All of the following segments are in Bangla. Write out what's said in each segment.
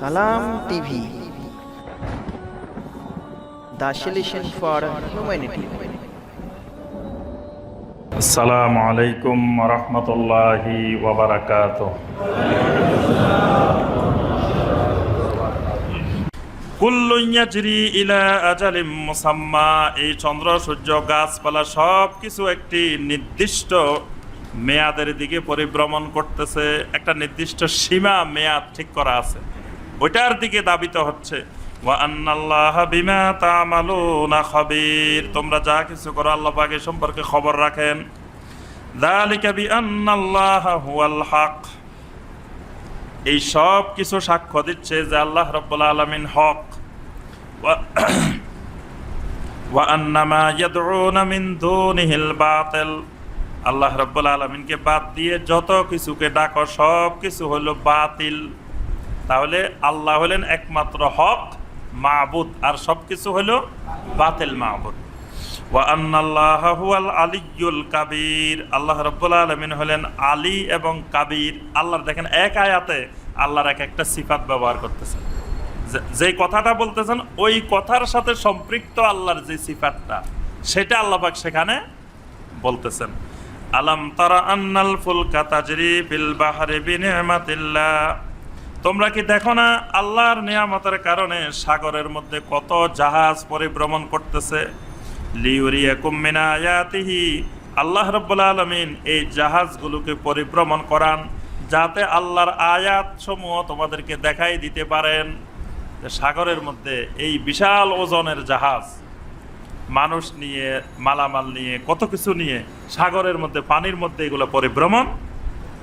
সালাম টিভি। For humanity. আসসালামু আলাইকুম ইলা আজালিম মুসাম্মা, এই চন্দ্র, সূর্য, গাছপালা সব কিছু একটি নির্দিষ্ট মেয়াদের দিকে পরিভ্রমণ করতেছে। একটা নির্দিষ্ট সীমা মেয়াদ ঠিক করা আছে। ওইটার দিকে দাবিত হচ্ছে। তোমরা যা কিছু করো আল্লাহ পাক সম্পর্কে খবর রাখেন। এই সব কিছু সাক্ষ্য দিচ্ছে যে আল্লাহ রব্বুল আলামিন হক। আল্লাহ রব্বুল আলমিনকে বাদ দিয়ে যত কিছুকে ডাকো সব কিছু হলো বাতিল। তাহলে আল্লাহ হলেন একমাত্র হক মাহবুদ আর সব কিছু হলো বাতিল মাহবুদ আল্লাহ হলেন আলী এবং কাবির। দেখেন এক আয়াতে আল্লাহর এক একটা ব্যবহার করতেছেন। যে- কথাটা বলতেছেন, ওই কথার সাথে সম্পৃক্ত আল্লাহর যে সিফাতটা, সেটা আল্লাহফাক সেখানে বলতেছেন। আলাম তারা আন্নাল ফুলকা তোমরা কি দেখো না আল্লাহর নিয়ামতের কারণে সাগরের মধ্যে কত জাহাজ পরিভ্রমণ করতেছে? আল্লাহ রাব্বুল আলামিন এই জাহাজগুলোকে পরিভ্রমণ করান যাতে আল্লাহর আয়াত সমূহ তোমাদেরকে দেখাই দিতে পারেন। সাগরের মধ্যে এই বিশাল ওজনের জাহাজ, মানুষ নিয়ে, মালামাল নিয়ে, কত কিছু নিয়ে সাগরের মধ্যে, পানির মধ্যে এগুলো পরিভ্রমণ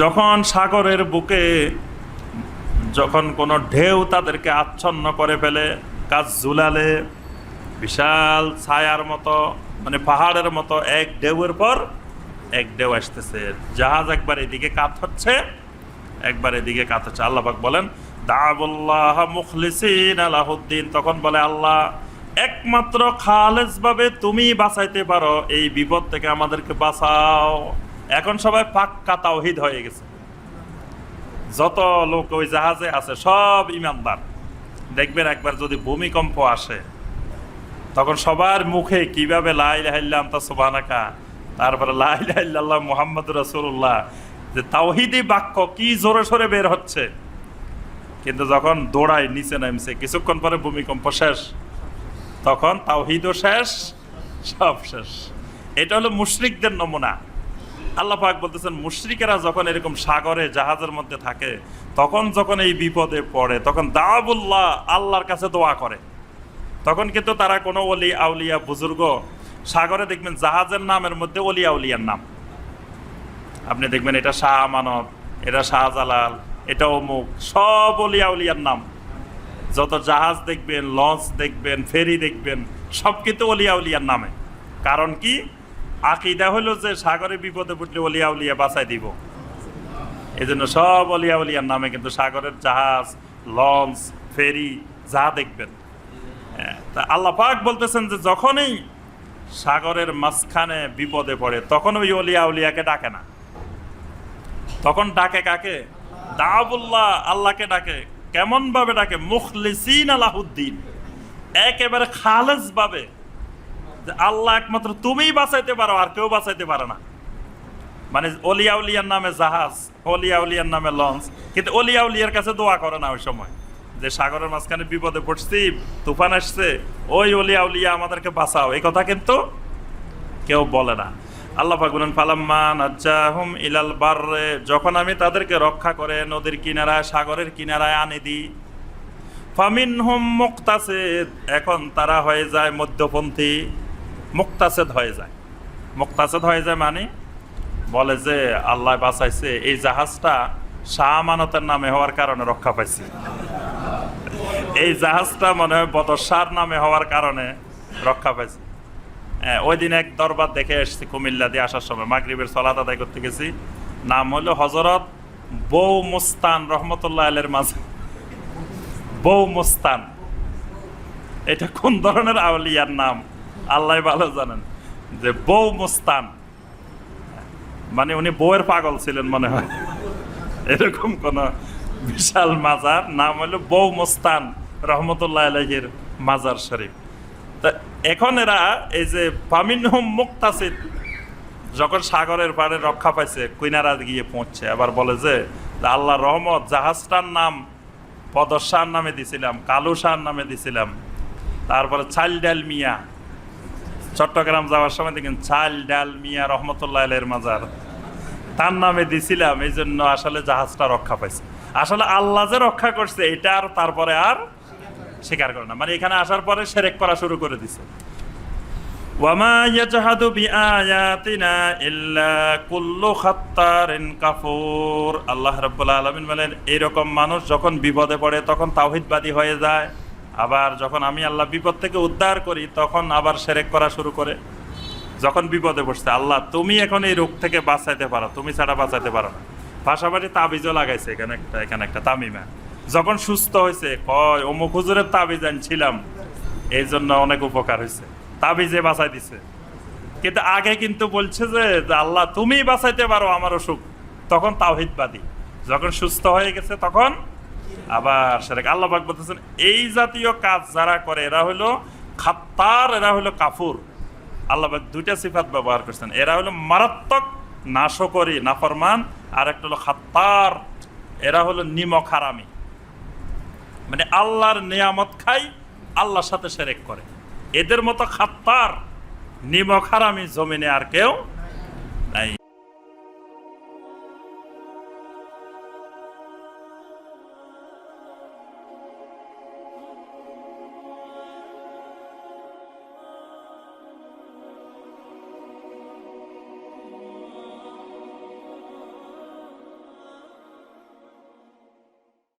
যখন সাগরের বুকে যখন কোনো ঢেউ তাদেরকে আচ্ছন্ন করে ফেলে, কাজ জুলালে বিশাল ছায়ার মতো মানে পাহাড়ের মতো এক ঢেউয়ের পর এক ঢেউ আসতেছে। জাহাজ একবার এদিকে কাত হচ্ছে, একবার এদিকে কাত হচ্ছে। আল্লাহ পাক বলেন দাবুল্লাহ আলাহুদ্দিন তখন বলে আল্লাহ, একমাত্র খালেজ ভাবে তুমি বাঁচাইতে পারো, এই বিপদ থেকে আমাদেরকে বাঁচাও। এখন সবাই পাক্কা তাওহিদ হয়ে গেছে। যত লোক ওই জাহাজে আছে, সব ইমানদার। দেখবেন একবার যদি ভূমিকম্প আসে, তখন সবার মুখে কীভাবে লাই লাহিল্লাম তা সোবানাকা তারপরে লাই লাহিল্লাহ মোহাম্মদ রসুল্লাহ যে তাওহিদি বাক্য কি জোরে সোরে বের হচ্ছে। কিন্তু যখন দৌড়ায়, নিচে নামছে, কিছুক্ষণ পরে ভূমিকম্প শেষ। তখন তাওহিদও শেষ, সব শেষ। এটা হলো মুশরিকদের নমুনা। আল্লাহ পাক বলতেছেন, মুশ্রিকেরা যখন এরকম সাগরে, জাহাজের মধ্যে থাকে, তখন যখন এই বিপদে পড়ে, তখন দাবুল্লাহ আল্লাহর কাছে দোয়া করে। তখন কিন্তু তারা কোনো অলি আউলিয়া, বুজুর্গ, সাগরে দেখবেন জাহাজের নামের মধ্যে অলি আউলিয়ার নাম। আপনি দেখবেন এটা শাহ আমানত, এটা শাহজালাল এটা অমুক, সব অলি আউলিয়ার নাম। যত জাহাজ দেখবেন, লঞ্চ দেখবেন, ফেরি দেখবেন, সব কিন্তু অলিয়া উলিয়ার নামে। কারণ কি? আকিদা হলো যে সাগরে বিপদে পড়লে অলিয়া উলিয়া বাঁচাই দিব। এই জন্য সব অলিয়া উলিয়ার নামে কিন্তু সাগরের জাহাজ লঞ্চ ফেরি যা দেখবেন। হ্যাঁ, তা আল্লাহ পাক বলতেছেন যে যখনই সাগরের মাঝখানে বিপদে পড়ে তখন ওই অলিয়া উলিয়াকে ডাকে না। তখন ডাকে কাকে? দাবুল্লাহ আল্লাহকে ডাকে। কেমন ভাবে ডাকে? মুখলিসিন আলাহুদ্দিন। একেবারে খালেজ ভাবে আল্লাহ একমাত্র তুমিই বাঁচাইতে পারো, আর কেউ বাঁচাইতে পারে না। মানে অলিয়া উলিয়ার নামে জাহাজ, অলিয়া উলিয়ার নামে লঞ্চ, কিন্তু অলিয়া উলিয়ার কাছে দোয়া করে না ওই সময়। যে সাগরের মাঝখানে বিপদে পড়ছি, তুফান আসছে, ওই অলিয়া উলিয়া আমাদেরকে বাঁচাও। এই কথা কিন্তু কেউ বলে না। আল্লাহ বলেন, ফালাম্মা নাজ্জাহুম ইলাল বাররে যখন আমি তাদেরকে রক্ষা করে নদীর কিনারায়, সাগরের কিনারায় আনি দিই ফামিন হুম মুক্তাসেদ, এখন তারা হয়ে যায় মধ্যপন্থী। মুক্তাসেদ হয়ে যায়। মুক্তাসেদ হয়ে যায় মানে বলে যে আল্লাহ বাঁচাইছে এই জাহাজটা শাহ আমানতের নামে হওয়ার কারণে রক্ষা পাইছি। এই জাহাজটা মনে হয় বদসার নামে হওয়ার কারণে রক্ষা পাইছে। হ্যাঁ, ওই দিন এক দরবার দেখে এসেছি কুমিল্লা দিয়ে আসার সময়। মাগরিবের সলাত আদায় করতে গেছি। নাম হলো হজরত বউ মুস্তান রহমতুল্লাহ আলের মাঝে। বউ মুস্তান। এটা কোন ধরনের আউলিয়ার নাম? আল্লাহ ভালো জানেন যে বউ মুস্তান। মানে উনি বউয়ের পাগল ছিলেন মনে হয়। এরকম কোন বিশাল মাজার, নাম হলো বউ মুস্তান রহমতুল্লাহ আলহের মাজার শরীফ। তা এখন এরা এই যে পামিন হোম মুক্তাসিদ যখন সাগরের পাড়ে রক্ষা পাইছে, কুইনারা গিয়ে পৌঁছছে আবার বলে যে আল্লাহ রহমত, জাহাজটার নাম পদশার নামে দিছিলাম কালু নামে দিছিলাম। তারপরে চাল ডাল মিয়া চট্টগ্রাম যাওয়ার সময় দেখেন চাল, ডাল, মিয়া, রহমতুল্লাহ আলের মাজার। তার নামে দিছিলাম এই জন্য আসলে জাহাজটা রক্ষা পাইছে। আসলে আল্লাহ যে রক্ষা করছে, এটা আর তারপরে আর স্বীকার করে না। মানে এখানে আসার পরে সেরেক করা শুরু করে দিছে। আল্লাহ রাব্বুল আলামিন বলেন, এরকম মানুষ যখন বিপদে পড়ে, তখন তাওহীদবাদী হয়ে যায়। আবার যখন আমি আল্লাহ বিপদ থেকে উদ্ধার করি, তখন আবার সেরেক করা শুরু করে। যখন বিপদে পড়ছে, আল্লাহ, তুমি এখন এই রোগ থেকে বাঁচাইতে পারো, তুমি ছাড়া বাঁচাইতে পারো না। পাশাপাশি তাবিজও লাগাইছে এখানে একটা এখানে একটা তামিমা। যখন সুস্থ হয়েছে, কয়, অমুক হুজুরের তাবিজ আনছিলাম এই জন্য অনেক উপকার হয়েছে। তাবিজে বাঁচাই দিছে। কিন্তু আগে কিন্তু বলছে যে আল্লাহ তুমি বাঁচাইতে পারো আমার অসুখ তখন তাওহিদবাদী। যখন সুস্থ হয়ে গেছে, তখন আবার সেটা আল্লাহ পাক বলতেছেন, এই জাতীয় কাজ যারা করে, এরা হলো খাত্তার, এরা হলো কাফুর। আল্লাহ পাক দুইটা সিফাত ব্যবহার করছেন, এরা হলো মারাত্মক নাশকরি, নাফরমান, আর একটা হলো খাত্তার, এরা হলো নিমক হারামি মানে আল্লাহর নিয়ামত খাই, আল্লাহর সাথে সেরেক করে। এদের মতো খাত্তার নিমক হারামি জমিনে আর কেউ নাই।